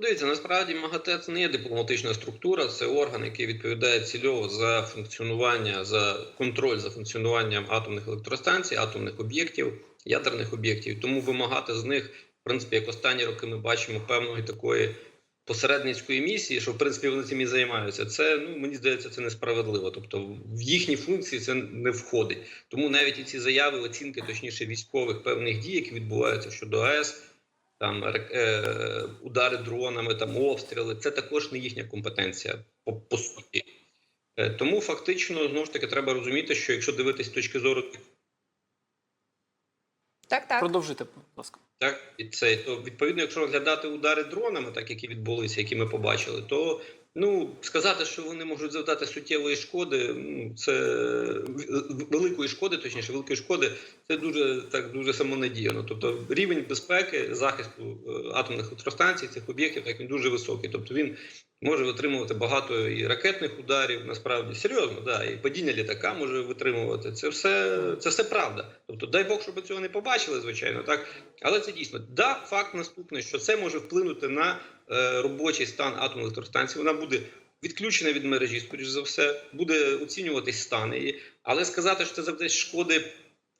Ну, дивіться, насправді МАГАТЕ це не є дипломатична структура, це орган, який відповідає цільово за функціонування, за контроль за функціонуванням атомних електростанцій, атомних об'єктів, ядерних об'єктів. Тому вимагати з них, в принципі, як останні роки ми бачимо певної такої посередницької місії, що в принципі вони цим і займаються. Це ну мені здається, це несправедливо. Тобто в їхні функції це не входить. Тому навіть і ці заяви, оцінки, точніше, військових певних дій, які відбуваються щодо АЕС там е, удари дронами, там обстріли. Це також не їхня компетенція по, по суті. Е, тому фактично знову ж таки треба розуміти, що якщо дивитись з точки зору Так, так. Продовжуйте, будь ласка. так і це то відповідно, якщо розглядати удари дронами, так які відбулися, які ми побачили, то ну сказати, що вони можуть завдати суттєвої шкоди, це великої шкоди, точніше, великої шкоди, це дуже так дуже самонадіяно. Тобто рівень безпеки захисту е, атомних електростанцій цих об'єктів так він дуже високий. Тобто він може витримувати багато і ракетних ударів. Насправді серйозно, да, і падіння літака може витримувати. Це все це все правда. Тобто, дай Бог, щоб цього не побачили, звичайно, так. Але це дійсно да, факт наступний, що це може вплинути на робочий стан атомної електростанції. Вона буде відключена від мережі, скоріш за все, буде оцінюватись стан її. Але сказати, що це завдасть шкоди,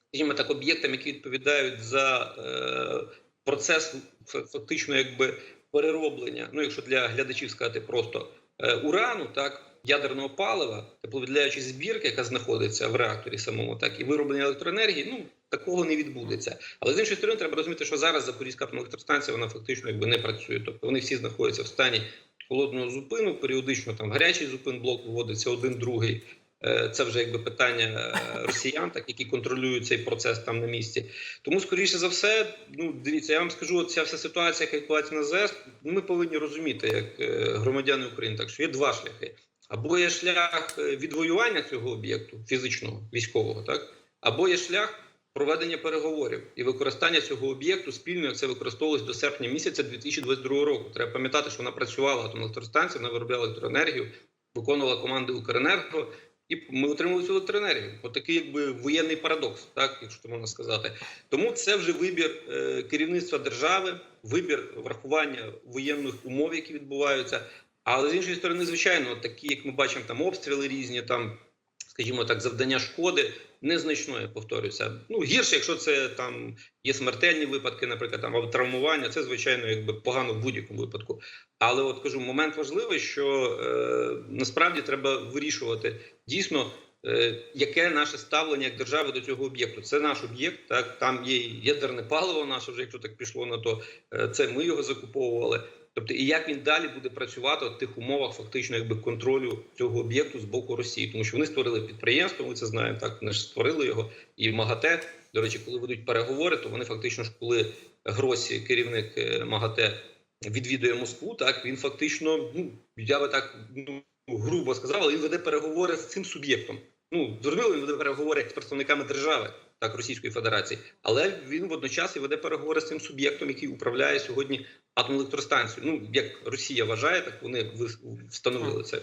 скажімо так, об'єктам, які відповідають за е, процес фактично, якби перероблення. Ну, якщо для глядачів сказати просто е, урану, так. Ядерного палива, тепловіддаючої збірки, яка знаходиться в реакторі самому, так і вироблення електроенергії, ну такого не відбудеться. Але з іншої сторони, треба розуміти, що зараз Запорізька електростанція вона фактично якби не працює. Тобто вони всі знаходяться в стані холодного зупину, періодично там гарячий зупин блок виводиться один другий. Е, Це вже якби питання е, росіян, так які контролюють цей процес там на місці. Тому, скоріше за все, ну дивіться, я вам скажу, ця вся ситуація, яка відбувається на ЗС, ну, ми повинні розуміти, як е, громадяни України, так що є два шляхи. Або є шлях відвоювання цього об'єкту фізичного, військового, так або є шлях проведення переговорів і використання цього об'єкту спільно, це використовувалось до серпня місяця 2022 року. Треба пам'ятати, що вона працювала атомна електростанція, вона виробляла електроенергію, виконувала команди Укренерго, і ми отримали цю електроенергію. Отакий, якби воєнний парадокс, так якщо можна сказати. Тому це вже вибір е, керівництва держави, вибір врахування воєнних умов, які відбуваються. Але з іншої сторони, звичайно, такі, як ми бачимо, там обстріли різні, там, скажімо так, завдання шкоди незначної, повторюся. Ну гірше, якщо це там є смертельні випадки, наприклад, там або травмування, це звичайно якби погано в будь-якому випадку. Але от кажу, момент важливий, що е, насправді треба вирішувати дійсно. Е, Яке наше ставлення як держави до цього об'єкту? Це наш об'єкт, так там є ядерне паливо наше, вже якщо так пішло на то, е, це ми його закуповували. Тобто, і як він далі буде працювати в тих умовах, фактично, якби контролю цього об'єкту з боку Росії, тому що вони створили підприємство, ми це знаємо. Так вони ж створили його. І МАГАТЕ, до речі, коли ведуть переговори, то вони фактично ж, коли Гросі, керівник е, МАГАТЕ, відвідує Москву, так він фактично, ну я би так ну грубо сказав, але він веде переговори з цим суб'єктом. Ну зрозуміло, він веде переговори з представниками держави, так Російської Федерації, але він водночас і веде переговори з цим суб'єктом, який управляє сьогодні атомну електростанцію. Ну як Росія вважає, так вони встановили це.